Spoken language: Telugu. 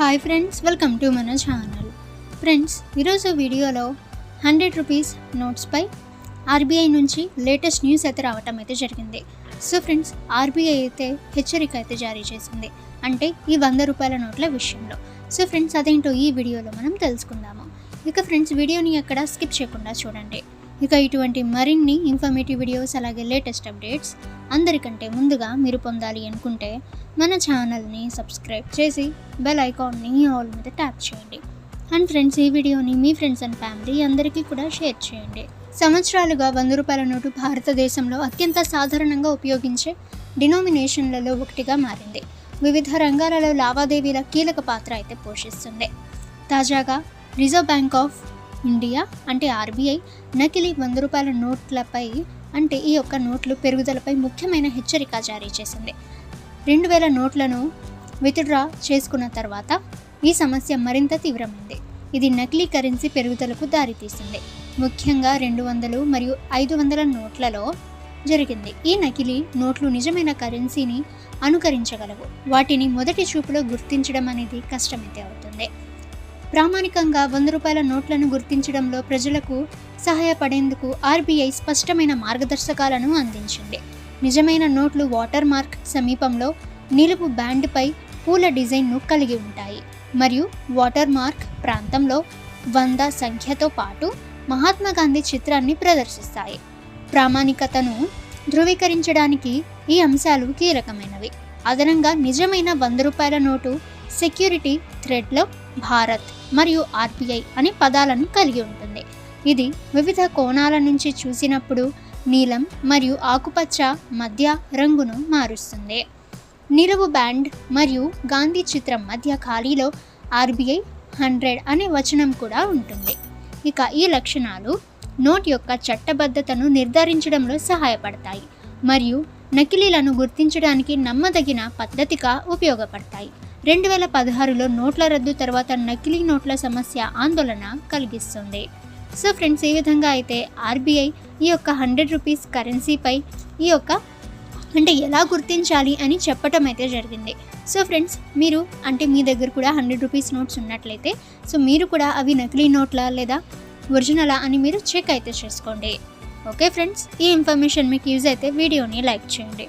హాయ్ ఫ్రెండ్స్ వెల్కమ్ టు మన ఛానల్. ఫ్రెండ్స్ ఈరోజు వీడియోలో హండ్రెడ్ రూపీస్ నోట్స్పై ఆర్బీఐ నుంచి లేటెస్ట్ న్యూస్ అయితే రావటం అయితే జరిగింది. సో ఫ్రెండ్స్ ఆర్బీఐ అయితే హెచ్చరిక అయితే జారీ చేసింది. అంటే ఈ వంద రూపాయల నోట్ల విషయంలో. సో ఫ్రెండ్స్ అదేంటో ఈ వీడియోలో మనం తెలుసుకుందాము. ఇక ఫ్రెండ్స్ వీడియోని ఎక్కడ స్కిప్ చేయకుండా చూడండి. ఇక ఇటువంటి మరిన్ని ఇన్ఫర్మేటివ్ వీడియోస్ అలాగే లేటెస్ట్ అప్డేట్స్ అందరికంటే ముందుగా మీరు పొందాలి అనుకుంటే మన ఛానల్ని సబ్స్క్రైబ్ చేసి బెల్ ఐకాన్ని ఆల్ మీద ట్యాప్ చేయండి. అండ్ ఫ్రెండ్స్ ఈ వీడియోని మీ ఫ్రెండ్స్ అండ్ ఫ్యామిలీ అందరికీ కూడా షేర్ చేయండి. సంవత్సరాలుగా వంద రూపాయల నోటు భారతదేశంలో అత్యంత సాధారణంగా ఉపయోగించే డినోమినేషన్లలో ఒకటిగా మారింది. వివిధ రంగాలలో లావాదేవీల కీలక పాత్ర అయితే పోషిస్తుంది. తాజాగా రిజర్వ్ బ్యాంక్ ఆఫ్ ఇండియా అంటే ఆర్బీఐ నకిలీ వంద రూపాయల నోట్లపై అంటే ఈ యొక్క నోట్లు పెరుగుదలపై ముఖ్యమైన హెచ్చరిక జారీ చేసింది. రెండు వేల నోట్లను విత్డ్రా చేసుకున్న తర్వాత ఈ సమస్య మరింత తీవ్రమైంది. ఇది నకిలీ కరెన్సీ పెరుగుదలకు దారితీసింది. ముఖ్యంగా రెండు వందలు మరియు ఐదు వందల నోట్లలో జరిగింది. ఈ నకిలీ నోట్లు నిజమైన కరెన్సీని అనుకరించగలవు. వాటిని మొదటి చూపులో గుర్తించడం అనేది కష్టమైతే అవుతుంది. ప్రామాణికంగా వంద రూపాయల నోట్లను గుర్తించడంలో ప్రజలకు సహాయపడేందుకు ఆర్బీఐ స్పష్టమైన మార్గదర్శకాలను అందించింది. నిజమైన నోట్లు వాటర్ మార్క్ సమీపంలో నిలుపు బ్యాండ్పై పూల డిజైన్ను కలిగి ఉంటాయి. మరియు వాటర్ మార్క్ ప్రాంతంలో వంద సంఖ్యతో పాటు మహాత్మా గాంధీ చిత్రాన్ని ప్రదర్శిస్తాయి. ప్రామాణికతను ధృవీకరించడానికి ఈ అంశాలు కీలకమైనవి. అదనంగా నిజమైన వంద రూపాయల నోటు సెక్యూరిటీ థ్రెడ్లో భారత్ మరియు ఆర్బీఐ అనే పదాలను కలిగి ఉంటుంది. ఇది వివిధ కోణాల నుంచి చూసినప్పుడు నీలం మరియు ఆకుపచ్చ మధ్య రంగును మారుస్తుంది. నిలువు బ్యాండ్ మరియు గాంధీ చిత్రం మధ్య ఖాళీలో ఆర్బీఐ హండ్రెడ్ అనే వచనం కూడా ఉంటుంది. ఇక ఈ లక్షణాలు నోట్ యొక్క చట్టబద్ధతను నిర్ధారించడంలో సహాయపడతాయి మరియు నకిలీలను గుర్తించడానికి నమ్మదగిన పద్ధతిగా ఉపయోగపడతాయి. రెండు వేల పదహారులో నోట్ల రద్దు తర్వాత నకిలీ నోట్ల సమస్య ఆందోళన కలిగిస్తుంది. సో ఫ్రెండ్స్ ఈ విధంగా అయితే ఆర్బీఐ ఈ యొక్క హండ్రెడ్ రూపీస్ కరెన్సీపై ఈ యొక్క అంటే ఎలా గుర్తించాలి అని చెప్పటం అయితే జరిగింది. సో ఫ్రెండ్స్ మీరు అంటే మీ దగ్గర కూడా హండ్రెడ్ రూపీస్ నోట్స్ ఉన్నట్లయితే సో మీరు కూడా అవి నకిలీ నోట్లా లేదా ఒరిజినలా అని మీరు చెక్ అయితే చేసుకోండి. ఓకే ఫ్రెండ్స్ ఈ ఇన్ఫర్మేషన్ మీకు యూజ్ అయితే వీడియోని లైక్ చేయండి.